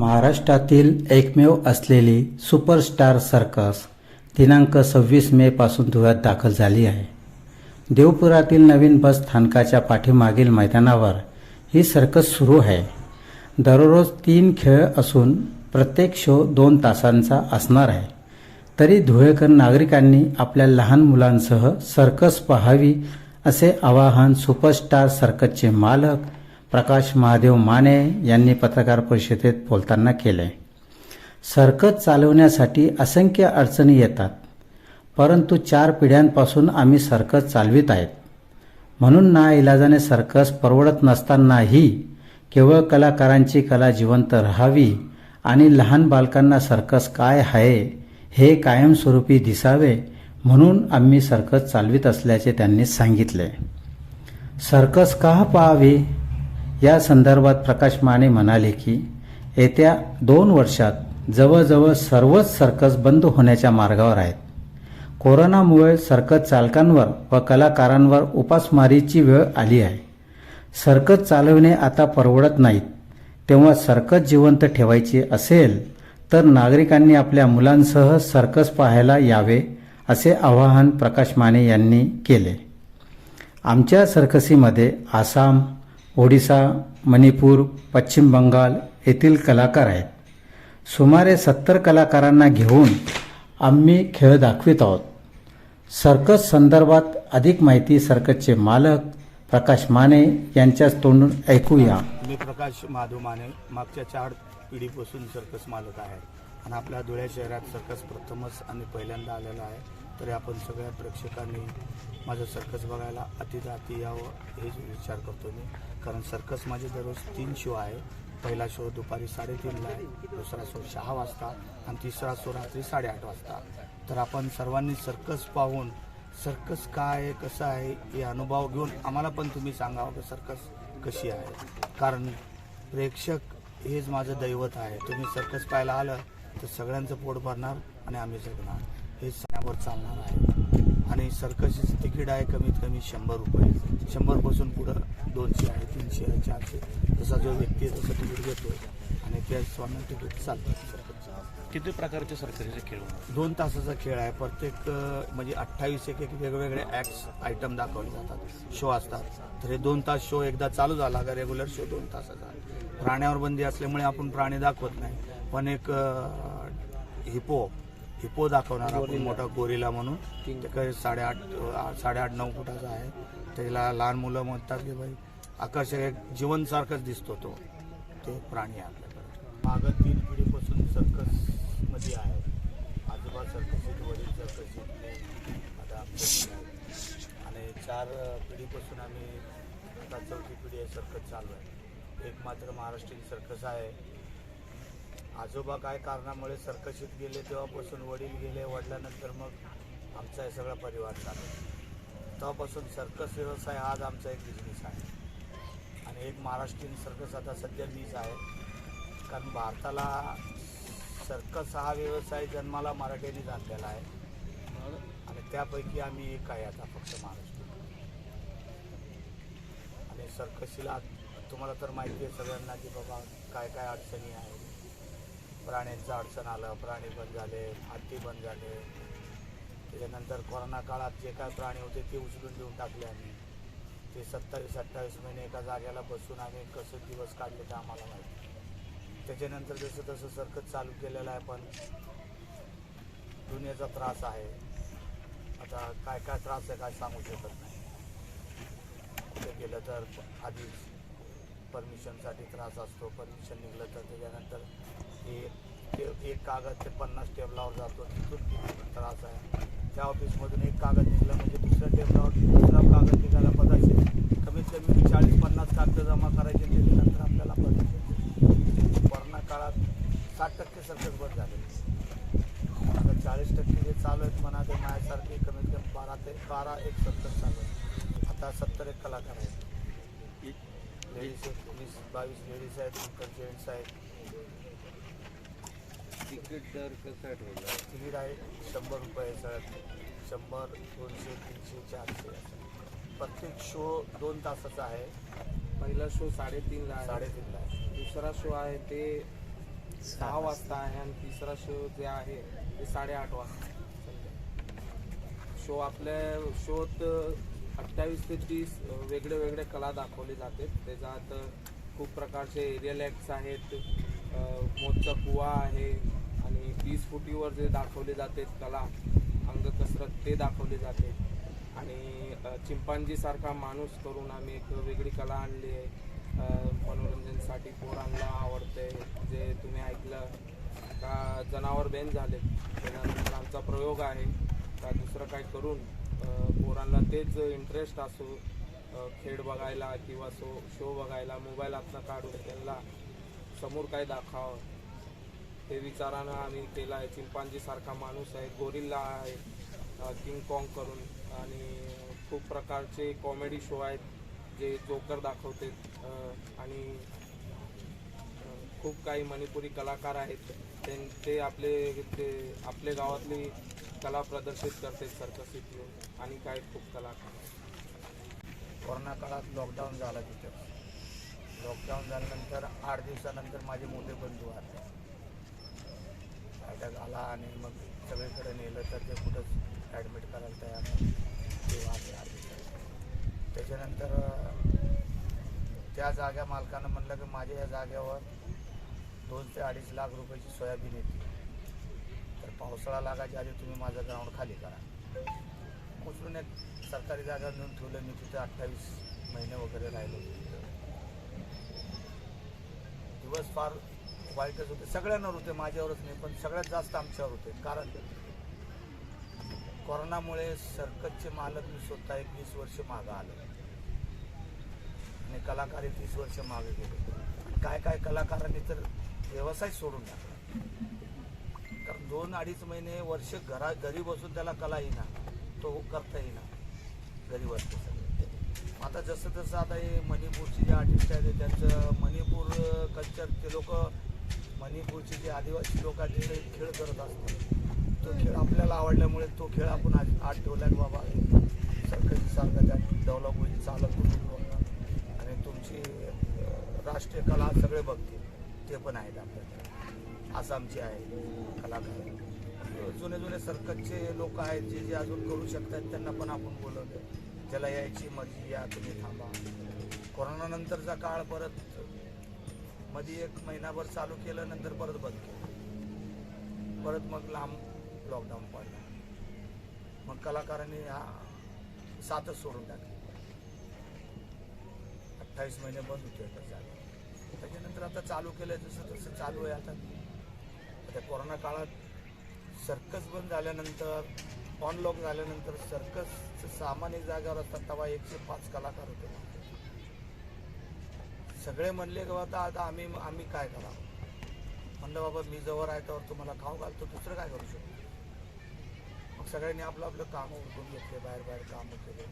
महाराष्ट्रातील एकमेव असलेली सुपरस्टार सर्कस दिनांक सव्वीस मे पासून धुळ्यात दाखल झाली आहे. देवपुरातील नवीन बस स्थानकाच्या पाठीमागील मैदानावर ही सर्कस सुरू आहे. दररोज तीन खेळ असून प्रत्येक शो दोन तासांचा असणार आहे. तरी धुळेकर नागरिकांनी आपल्या लहान मुलांसह सर्कस पाहावी असे आवाहन सुपरस्टार सर्कसचे मालक प्रकाश महादेव माने यांनी पत्रकार परिषदेत बोलताना केले सर्कस चालवण्यासाठी असंख्य अडचणी येतात परंतु चार पिढ्यांपासून आम्ही सर्कस चालवित आहेत. म्हणून ना इलाजाने सर्कस परवडत नसतानाही केवळ कलाकारांची कला जिवंत राहावी आणि लहान बालकांना सर्कस काय आहे हे कायमस्वरूपी दिसावे म्हणून आम्ही सर्कस चालवित असल्याचे त्यांनी सांगितले. सर्कस का पाहावी? या संदर्भात प्रकाश माने म्हणाले की येत्या दोन वर्षात जवळजवळ सर्वच सर्कस बंद होण्याच्या मार्गावर आहेत. कोरोनामुळे सर्कस चालकांवर व कलाकारांवर उपासमारीची वेळ आली आहे. सर्कस चालवणे आता परवडत नाहीत. तेव्हा सर्कस जिवंत ठेवायची असेल तर नागरिकांनी आपल्या मुलांसह सर्कस पाहायला यावे असे आवाहन प्रकाश माने यांनी केले. आमच्या सर्कसीमध्ये आसाम ओडिसा मणिपूर पश्चिम बंगाल येथील कलाकार आहेत. सुमारे सत्तर कलाकारांना घेऊन आम्ही खेळ दाखवित आहोत. सर्कस संदर्भात अधिक माहिती सर्कसचे मालक प्रकाश माने यांच्याच तोंडून ऐकूया. मी प्रकाश माधव माने मागच्या चार पिढीपासून सर्कस मालक आहे. आणि आपल्या धुळे शहरात सर्कस प्रथमच आणि पहिल्यांदा आलेला आहे. तरी आपण सगळ्या प्रेक्षकांनी माझं सर्कस बघायला अति अति यावं हेच विचार करतो मी. कारण सर्कस माझे दररोज तीन शो आहे. पहिला शो दुपारी साडेतीनला आहे दुसरा शो सहा वाजता आणि तिसरा शो रात्री साडेआठ वाजता. तर आपण सर्वांनी सर्कस पाहून सर्कस काय आहे कसं आहे हे अनुभव घेऊन आम्हाला पण तुम्ही सांगावं की सर्कस कशी आहे. कारण प्रेक्षक हेच माझं दैवत आहे. तुम्ही सर्कस पाहायला आलं तर सगळ्यांचं पोट भरणार आणि आम्ही जगणार. हे सणावर चालणार आहे. आणि सर्कसची तिकीट आहे कमीत कमी शंभर रुपये. शंभरपासून पुढं दोनशे आहे तीनशे आहे चारशे. जसा जो व्यक्ती आहे तसं तिकीट घेतो. आणि त्या स्वामी तिकीट चालतं. सर्कसचं किती प्रकारचे सरकारीचे खेळ? दोन तासाचा खेळ आहे. प्रत्येक म्हणजे अठ्ठावीस एक एक वेगवेगळे ॲक्ट्स आयटम दाखवले जातात. शो असतात. तर हे दोन तास शो एकदा चालू झाला का रेग्युलर शो दोन तासाचा आहे. प्राण्यावर बंदी असल्यामुळे आपण प्राणी दाखवत नाही. पण एक हिपो हिपो दाखवणार आपण मोठा गोरिला म्हणून. ते साडेआठ साडेआठ नऊ फुटाचा आहे. त्याला लहान मुलं म्हणतात की भाई आकर्षक एक जीवनसारखाच दिसतो तो. तो प्राणी आहे आपल्याकडे. मागं तीन पिढीपासून सर्कसमध्ये आहे. आजोबा सर्कसीत वडील सर्कसीत आता आमच्या आणि चार पिढीपासून आम्ही आता चौथी पिढी आहे सर्कस चालू आहे. एक मात्र महाराष्ट्रीयन सर्कस आहे. आजोबा काय कारणामुळे सर्कशीत गेले तेव्हापासून वडील गेले वडिलांनंतर मग आमचा हे सगळा परिवार चालू तेव्हापासून सर्कस व्यवसाय हा आज आमचा एक बिझनेस आहे. आणि एक महाराष्ट्रीयन सर्कस आता सध्या मीच आहे. कारण भारताला सर्कस हा व्यवसाय जन्माला मराठीने जाणलेला आहे. आणि त्यापैकी आम्ही एक आहे आता फक्त महाराष्ट्र. आणि सर्कशीला तुम्हाला तर माहिती आहे सगळ्यांना की बाबा काय काय अडचणी आहेत. प्राण्यांचं अडचण आलं प्राणी बंद झाले हत्ती बंद झाले. त्याच्यानंतर कोरोना काळात जे काय प्राणी होते ते उचलून देऊन टाकले आम्ही. ते सत्तावीस अठ्ठावीस महिने एका जागेला बसून आम्ही कसं दिवस काढले ते आम्हाला माहिती त्याच्यानंतर जसं तसं सर्कस चालू केलेलं आहे पण दुनियाचा त्रास आहे. आता काय काय त्रास आहे काय सांगू शकत नाही. कुठे गेलं तर आधीच परमिशनसाठी त्रास असतो. परमिशन निघलं तर त्याच्यानंतर ते ते एक कागद ते पन्नास टेबलावर जातो तिथून किती त्रास आहे. त्या ऑफिसमधून एक कागद निघलं म्हणजे दुसऱ्या टेबलावर दुसरा कागद निघायला पदायचे कमीत कमी चाळीस पन्नास कागद जमा करायचे त्याच्यानंतर आपल्याला परमिशन कोरोना काळात साठ टक्के सर्कस बंद झाले. आता चाळीस टक्के जे चालू आहेत म्हणा ते माझ्यासारखे कमीत कमी बारा ते बारा एक सर्कस चालू आता सत्तर एक कलाकार आहेत. लेडीज एक वीस बावीस लेडीज आहेत नंतर जेंट्स आहेत. तिकीट दर कसा ठेवला? तिकीट आहे शंभर रुपये सर शंभर दोनशे तीनशे चारशे प्रत्येक शो दोन तासाचा आहे. पहिला शो साडेतीनला आहे. साडेतीनला आहे. दुसरा शो आहे ते सहा वाजता आहे आणि तिसरा शो जे आहे ते साडेआठ वाजता शो आपल्या शोत अठ्ठावीस ते तीस वेगळे वेगळे कला दाखवले जाते. त्याच्यात खूप प्रकारचे एरियल ॲक्ट्स आहेत. अ, मोजचा कुवा आहे. तीस फुटीवर जे दाखवले जाते कला अंग कसरत ते दाखवले जाते. आणि चिंपांजीसारखा माणूस करून आम्ही एक वेगळी कला आणली आहे. मनोरंजनसाठी पोरांना आवडते जे तुम्ही ऐकलं का जनावर बेन झाले. त्याच्यानंतर आमचा प्रयोग आहे. का दुसरं काय करून पोरांना तेच इंटरेस्ट असो खेळ बघायला किंवा शो शो बघायला मोबाईलातनं काढून त्यांना समोर काय दाखवावं ते विचारानं आम्ही केलं आहे. चिंपांजीसारखा माणूस आहे गोरिल्ला आहे किंग कॉंग करून. आणि खूप प्रकारचे कॉमेडी शो आहेत जे जोकर दाखवते आणि खूप काही मणिपुरी कलाकार आहेत. ते ते आपले ते आपले गावातली कला प्रदर्शित करते सर्कस येऊन आणि काही खूप कलाकार आहेत. कोरोना काळात लॉकडाऊन झाला तिथं. लॉकडाऊन झाल्यानंतर आठ दिवसानंतर माझे मोठे बंधू आले फायदा आला आणि मग सगळीकडे नेलं तर ते कुठंच ॲडमिट करायला तयार नाही. ते त्याच्यानंतर त्या जाग्या मालकानं म्हणलं की माझ्या या जाग्यावर दोन ते अडीच लाख रुपयाची सोयाबीन येते. तर पावसाळा लागायच्या आधी तुम्ही माझं ग्राउंड खाली करा. उचलून एक सरकारी जागा नेऊन ठेवलं. मी तिथे अठ्ठावीस महिने वगैरे राहिलो. दिवस फार वाईटच होते. सगळ्यांवर होते माझ्यावरच नाही पण सगळ्यात जास्त आमच्यावर होते. कारण कोरोनामुळे सर्कसचे मालक मी स्वतः एक वीस वर्ष मागं आलो. आणि कलाकार एक वीस वर्ष मागे गेले. काय काय कलाकारांनी तर व्यवसाय सोडून टाकला. कारण दोन अडीच महिने वर्ष घरा घरी बसून त्याला कला येईना तो करता येईना घरी बसतो सगळं आता जसं जसं आता हे मणिपूरची जे आर्टिस्ट आहेत त्यांचं मणिपूर कल्चर ते लोक मणिपूरचे जे आदिवासी लोक खेळ करत असतात. तो खेळ आपल्याला आवडल्यामुळे तो खेळ आपण आज आठ ठेवला की बाबा. सरकारी सारखा त्या डेव्हलप होईल चालत होईल आणि तुमची राष्ट्रीय कला सगळे बघतील. ते पण आहेत आपल्याकडे. आसामचे आहे कलाकार. जुने जुने सर्कसचे लोक आहेत जे जे अजून करू शकतात त्यांना पण आपण बोलवलं. ज्याला यायची मर्जी या तुम्ही थांबा. कोरोनानंतरचा काळ परत मध्ये एक महिनाभर चालू केलं नंतर परत बंद केलं. परत मग लांब लॉकडाऊन पडला. मग कलाकारांनी हा साथच सोडून टाकली. अठ्ठावीस महिने बंद होते आता त्याच्यानंतर आता चालू केलं जसं तसं चालू आहे आता. आता कोरोना काळात सर्कस बंद झाल्यानंतर ऑनलॉक झाल्यानंतर सर्कसचं सामान्य जागावर जागेवर असतात तेव्हा एकशे पाच कलाकार होते. सगळे म्हणले की आता आता आम्ही आम्ही काय करावं? म्हणलं बाबा मी जवळ आहे त्यावर तुम्हाला खाऊ घालतो दुसरं काय करू शकतो? मग सगळ्यांनी आपलं आपलं कामं उरकून घेतले बाहेर बाहेर कामं केले.